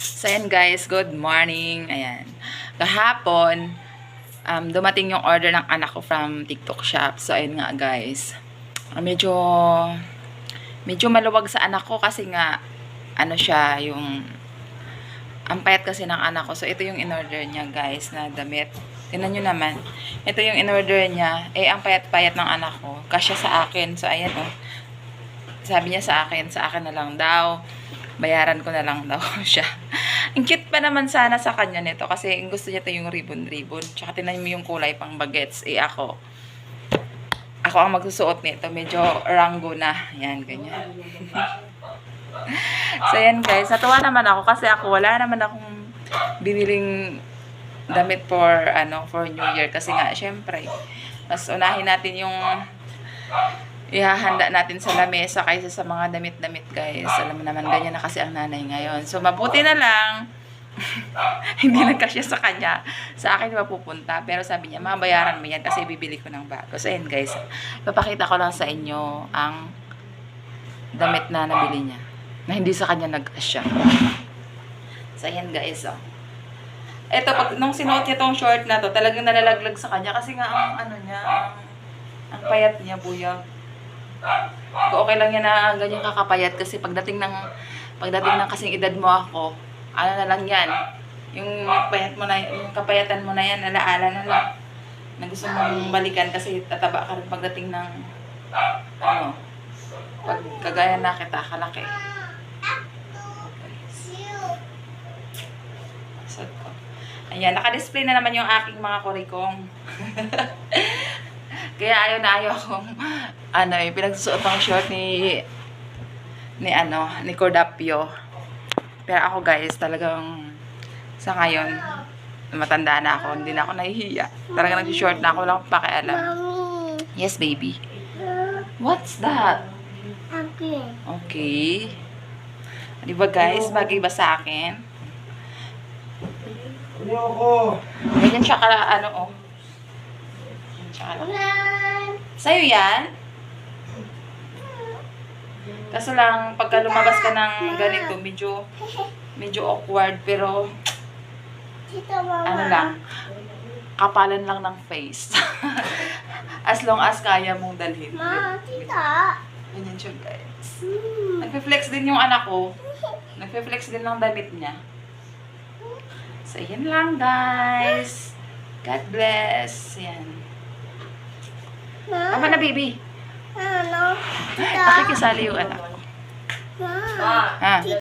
So, ayan guys, good morning. Ayan. Kahapon, um, dumating yung order ng anak ko from TikTok shop. So, ayan nga guys. Medyo, medyo maluwag sa anak ko kasi nga, ano siya, yung, ang payat kasi ng anak ko. So, ito yung in-order niya guys na damit. Tingnan nyo naman. Ito yung in-order niya. Eh, ang payat-payat ng anak ko. Kasya sa akin. So, ayan oh. Sabi niya sa akin, sa akin na lang daw. Bayaran ko na lang daw siya. Ang cute pa naman sana sa kanya nito kasi gusto niya to yung ribbon-ribbon. Tsaka tinan mo yung kulay pang bagets. Eh ako, ako ang magsusuot nito. Medyo rango na. Yan, ganyan. so yan guys, natuwa naman ako kasi ako wala naman akong biniling damit for ano for New Year kasi nga syempre mas unahin natin yung ihahanda natin sa lamesa kaysa sa mga damit-damit guys. Alam mo naman ganyan na kasi ang nanay ngayon. So mabuti na lang hindi nagkasya sa kanya. Sa akin mapupunta. Pero sabi niya, mabayaran mo yan kasi bibili ko ng bago. So ayan guys, papakita ko lang sa inyo ang damit na nabili niya. Na hindi sa kanya nagkasya. So ayan guys, oh. Eto, pag nung sinuot niya tong short na to, talagang nalalaglag sa kanya kasi nga ang ano niya, ang, ang payat niya, buyag. Okay lang yan na ganyan kakapayat kasi pagdating ng pagdating ng kasing edad mo ako, ano na lang yan, yung payat mo na, yung kapayatan mo na yan, alaala na lang na gusto mong balikan kasi tataba ka rin pagdating ng ano, pag kagaya na kita, kalaki. Sad ko. Ayan, naka-display na naman yung aking mga kurikong. Kaya ayaw na ayaw akong, ano eh, pinagsusuot ng short ni, ni ano, ni Cordapio. Pero ako guys, talagang, sa ngayon, matanda na ako, hindi na ako nahihiya. Talagang nag-short na ako, wala akong pakialam. Yes, baby. What's that? Okay. Okay. Di ba guys, bagay ba sa akin? Ayoko. Ganyan siya ka, ano oh. Ganyan siya ka- Ulan. Sa'yo yan? Kaso lang, pagka lumabas ka ng ganito, medyo, medyo awkward, pero ano lang, kapalan lang ng face. as long as kaya mong dalhin. Ma, tita. Ganyan siya, guys. Hmm. Nagpe-flex din yung anak ko. Nagpe-flex din ng damit niya. So, yun lang, guys. God bless. Yan. Ma, Tama na, baby. Tita. Pakikisali yung anak. Ha?